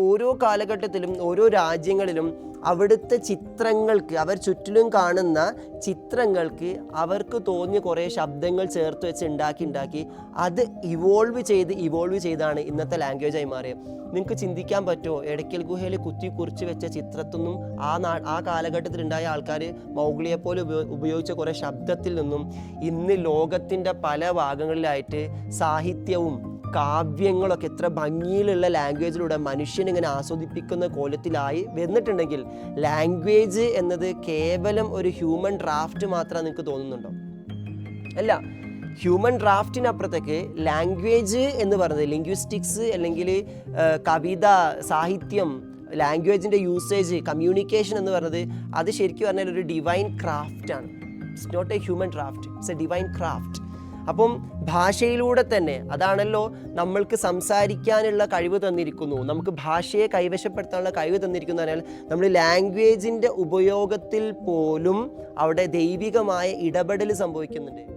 ഓരോ കാലഘട്ടത്തിലും ഓരോ രാജ്യങ്ങളിലും അവിടുത്തെ ചിത്രങ്ങൾക്ക് അവർ ചുറ്റിലും കാണുന്ന ചിത്രങ്ങൾക്ക് അവർക്ക് തോന്നിയ കുറേ ശബ്ദങ്ങൾ ചേർത്ത് വെച്ച് ഉണ്ടാക്കി ഉണ്ടാക്കി. അത് ഇവോൾവ് ചെയ്ത് ഇവോൾവ് ചെയ്താണ് ഇന്നത്തെ ലാംഗ്വേജായി മാറിയത് നിങ്ങൾക്ക് ചിന്തിക്കാൻ പറ്റുമോ? എടയ്ക്കൽ ഗുഹയിൽ കുത്തി കുറിച്ച് വെച്ച ചിത്രത്തൊന്നും ആ നാ ആ കാലഘട്ടത്തിൽ ഉണ്ടായ ആൾക്കാർ മൗഗ്ലിയെ പോലെ ഉപയോ- ഉപയോഗിച്ച കുറേ ശബ്ദത്തിൽ നിന്നും ഇന്ന് ലോകത്തിന്റെ പല ഭാഗങ്ങളിലായിട്ട് സാഹിത്യവും കാവ്യങ്ങളൊക്കെ എത്ര ഭംഗിയിലുള്ള ലാംഗ്വേജിലൂടെ മനുഷ്യനിങ്ങനെ ആസ്വദിപ്പിക്കുന്ന കോലത്തിലായി വന്നിട്ടുണ്ടെങ്കിൽ ലാംഗ്വേജ് എന്നത് കേവലം ഒരു ഹ്യൂമൻ ഡ്രാഫ്റ്റ് മാത്രം നിങ്ങൾക്ക് തോന്നുന്നുണ്ടോ? അല്ല ഹ്യൂമൻ ഡ്രാഫ്റ്റിനപ്പുറത്തേക്ക് ലാംഗ്വേജ് എന്ന് പറയുന്നത് ലിംഗ്വിസ്റ്റിക്സ് അല്ലെങ്കിൽ കവിത സാഹിത്യം ലാംഗ്വേജിന്റെ യൂസേജ് കമ്മ്യൂണിക്കേഷൻ എന്ന് പറയുന്നത് അത് ശരിക്കും പറഞ്ഞാൽ ഒരു divine ക്രാഫ്റ്റാണ്. It's not a human draft it's a divine craft അപ്പം ഭാഷയിലൂടെ തന്നെ അതാണല്ലോ നമ്മൾക്ക് സംസാരിക്കാനുള്ള കഴിവ് തന്നിരിക്കുന്നു. നമുക്ക് ഭാഷയെ കൈവശപ്പെടുത്താനുള്ള കഴിവ് തന്നിരിക്കുന്നു പറഞ്ഞാൽ നമ്മൾ ലാംഗ്വേജിന്റെ ഉപയോഗത്തിൽ പോലും അവിടെ ദൈവികമായ ഇടപെടൽ സംഭവിക്കുന്നുണ്ട്.